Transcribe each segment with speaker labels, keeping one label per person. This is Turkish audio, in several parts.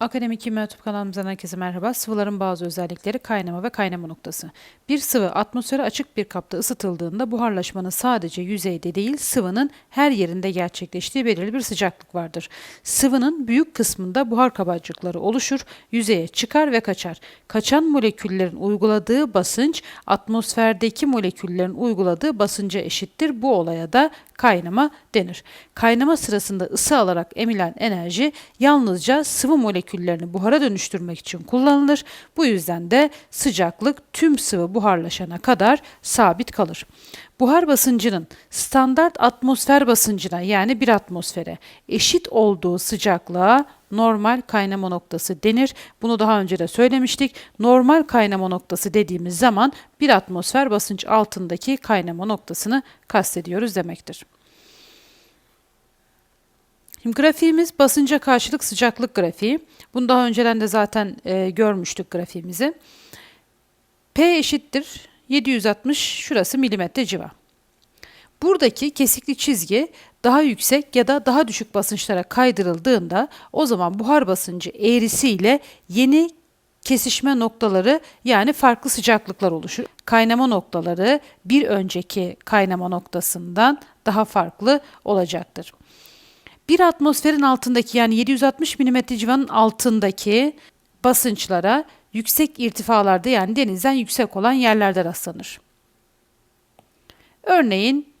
Speaker 1: Akademik Kimya YouTube kanalımızdan herkese merhaba. Sıvıların bazı özellikleri kaynama ve kaynama noktası. Bir sıvı atmosfere açık bir kapta ısıtıldığında buharlaşmanın sadece yüzeyde değil sıvının her yerinde gerçekleştiği belirli bir sıcaklık vardır. Sıvının büyük kısmında buhar kabarcıkları oluşur, yüzeye çıkar ve kaçar. Kaçan moleküllerin uyguladığı basınç atmosferdeki moleküllerin uyguladığı basınca eşittir. Bu olaya da kaynama denir. Kaynama sırasında ısı alarak emilen enerji yalnızca sıvı moleküllerini buhara dönüştürmek için kullanılır. Bu yüzden de sıcaklık tüm sıvı buharlaşana kadar sabit kalır. Buhar basıncının standart atmosfer basıncına yani bir atmosfere eşit olduğu sıcaklığa normal kaynama noktası denir. Bunu daha önce de söylemiştik. Normal kaynama noktası dediğimiz zaman bir atmosfer basınç altındaki kaynama noktasını kastediyoruz demektir. Şimdi grafiğimiz basınca karşılık sıcaklık grafiği. Bunu daha önceden de zaten e, görmüştük grafiğimizi. P eşittir 760 şurası milimetre civa. Buradaki kesikli çizgi daha yüksek ya da daha düşük basınçlara kaydırıldığında o zaman buhar basıncı eğrisiyle yeni kesişme noktaları yani farklı sıcaklıklar oluşur. Kaynama noktaları bir önceki kaynama noktasından daha farklı olacaktır. Bir atmosferin altındaki yani 760 mm civanın altındaki basınçlara yüksek irtifalarda yani denizden yüksek olan yerlerde rastlanır. Örneğin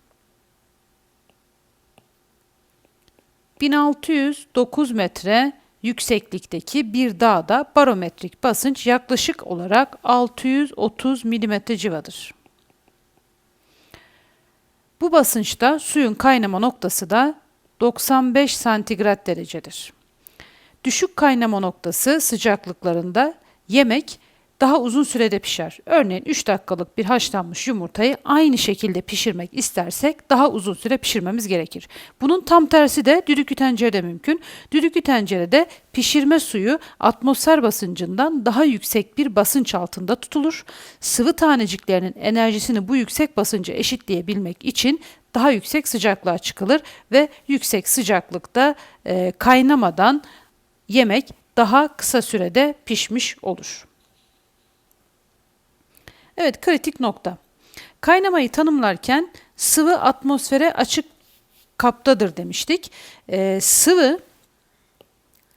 Speaker 1: 1609 metre yükseklikteki bir dağda barometrik basınç yaklaşık olarak 630 mm civadır. Bu basınçta suyun kaynama noktası da 95 santigrat derecedir. Düşük kaynama noktası sıcaklıklarında yemek daha uzun sürede pişer. Örneğin 3 dakikalık bir haşlanmış yumurtayı aynı şekilde pişirmek istersek daha uzun süre pişirmemiz gerekir. Bunun tam tersi de düdüklü tencerede mümkün. Düdüklü tencerede pişirme suyu atmosfer basıncından daha yüksek bir basınç altında tutulur. Sıvı taneciklerinin enerjisini bu yüksek basınca eşitleyebilmek için daha yüksek sıcaklığa çıkılır ve yüksek sıcaklıkta e, kaynamadan yemek daha kısa sürede pişmiş olur. Evet kritik nokta. Kaynamayı tanımlarken sıvı atmosfere açık kaptadır demiştik. Ee, sıvı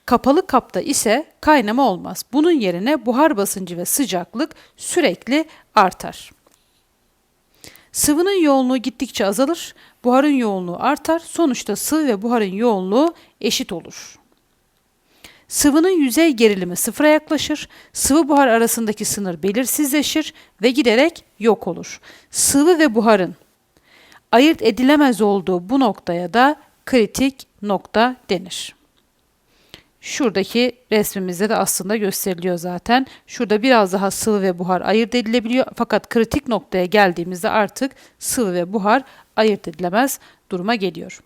Speaker 1: kapalı kapta ise kaynama olmaz. Bunun yerine buhar basıncı ve sıcaklık sürekli artar. Sıvının yoğunluğu gittikçe azalır, buharın yoğunluğu artar. Sonuçta sıvı ve buharın yoğunluğu eşit olur. Sıvının yüzey gerilimi sıfıra yaklaşır, sıvı buhar arasındaki sınır belirsizleşir ve giderek yok olur. Sıvı ve buharın ayırt edilemez olduğu bu noktaya da kritik nokta denir. Şuradaki resmimizde de aslında gösteriliyor zaten. Şurada biraz daha sıvı ve buhar ayırt edilebiliyor. Fakat kritik noktaya geldiğimizde artık sıvı ve buhar ayırt edilemez duruma geliyor.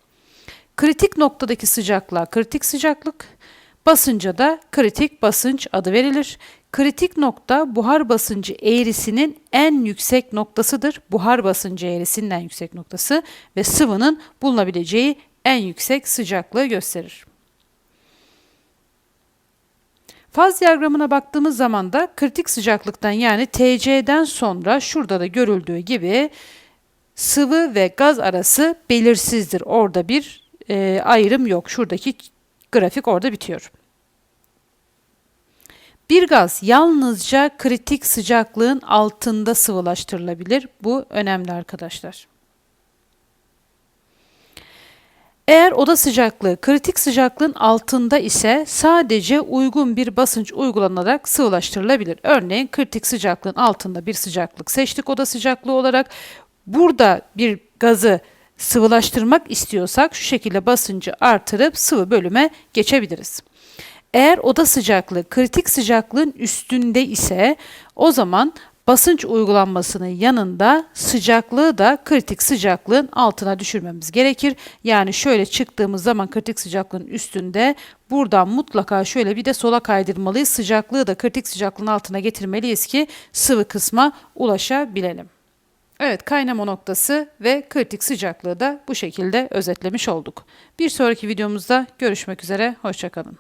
Speaker 1: Kritik noktadaki sıcaklığa kritik sıcaklık, Basınca da kritik basınç adı verilir. Kritik nokta buhar basıncı eğrisinin en yüksek noktasıdır. Buhar basıncı eğrisinin en yüksek noktası ve sıvının bulunabileceği en yüksek sıcaklığı gösterir. Faz diyagramına baktığımız zaman da kritik sıcaklıktan yani TC'den sonra şurada da görüldüğü gibi sıvı ve gaz arası belirsizdir. Orada bir e, ayrım yok. Şuradaki grafik orada bitiyor. Bir gaz yalnızca kritik sıcaklığın altında sıvılaştırılabilir. Bu önemli arkadaşlar. Eğer oda sıcaklığı kritik sıcaklığın altında ise sadece uygun bir basınç uygulanarak sıvılaştırılabilir. Örneğin kritik sıcaklığın altında bir sıcaklık seçtik oda sıcaklığı olarak. Burada bir gazı sıvılaştırmak istiyorsak şu şekilde basıncı artırıp sıvı bölüme geçebiliriz. Eğer oda sıcaklığı kritik sıcaklığın üstünde ise o zaman basınç uygulanmasının yanında sıcaklığı da kritik sıcaklığın altına düşürmemiz gerekir. Yani şöyle çıktığımız zaman kritik sıcaklığın üstünde buradan mutlaka şöyle bir de sola kaydırmalıyız. Sıcaklığı da kritik sıcaklığın altına getirmeliyiz ki sıvı kısma ulaşabilelim. Evet kaynama noktası ve kritik sıcaklığı da bu şekilde özetlemiş olduk. Bir sonraki videomuzda görüşmek üzere, hoşçakalın.